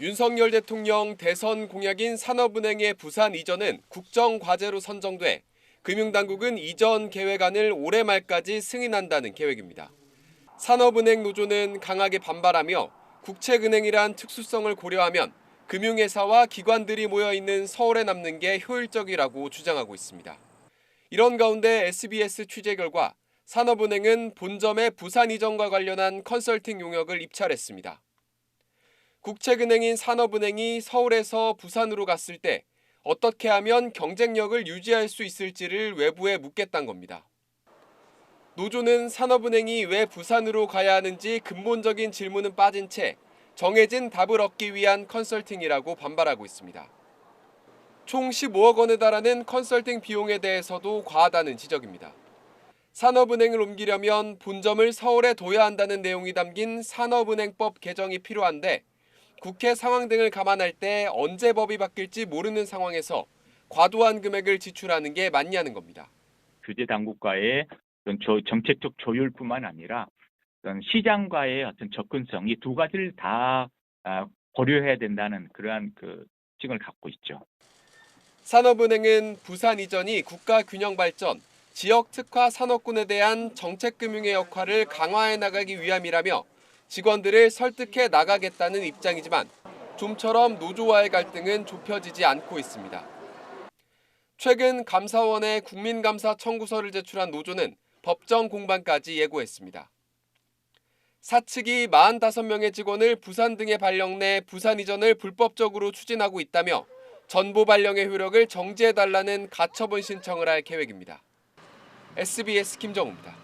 윤석열 대통령 대선 공약인 산업은행의 부산 이전은 국정과제로 선정돼 금융당국은 이전 계획안을 올해 말까지 승인한다는 계획입니다. 산업은행 노조는 강하게 반발하며 국책은행이란 특수성을 고려하면 금융회사와 기관들이 모여 있는 서울에 남는 게 효율적이라고 주장하고 있습니다. 이런 가운데 SBS 취재 결과 산업은행은 본점의 부산 이전과 관련한 컨설팅 용역을 입찰했습니다. 국책은행인 산업은행이 서울에서 부산으로 갔을 때 어떻게 하면 경쟁력을 유지할 수 있을지를 외부에 묻겠다는 겁니다. 노조는 산업은행이 왜 부산으로 가야 하는지 근본적인 질문은 빠진 채 정해진 답을 얻기 위한 컨설팅이라고 반발하고 있습니다. 총 15억 원에 달하는 컨설팅 비용에 대해서도 과하다는 지적입니다. 산업은행을 옮기려면 본점을 서울에 둬야 한다는 내용이 담긴 산업은행법 개정이 필요한데 국회 상황 등을 감안할 때 언제 법이 바뀔지 모르는 상황에서 과도한 금액을 지출하는 게 맞냐는 겁니다. 규제 당국과의 어떤 정책적 조율뿐만 아니라 어떤 시장과의 어떤 접근성 이 두 가지를 다 아, 고려해야 된다는 그러한 그 층을 갖고 있죠. 산업은행은 부산 이전이 국가 균형 발전, 지역 특화 산업군에 대한 정책 금융의 역할을 강화해 나가기 위함이라며 직원들을 설득해 나가겠다는 입장이지만 좀처럼 노조와의 갈등은 좁혀지지 않고 있습니다. 최근 감사원에 국민감사 청구서를 제출한 노조는 법정 공방까지 예고했습니다. 사측이 45명의 직원을 부산 등에 발령 내 부산 이전을 불법적으로 추진하고 있다며 전보 발령의 효력을 정지해달라는 가처분 신청을 할 계획입니다. SBS 김정우입니다.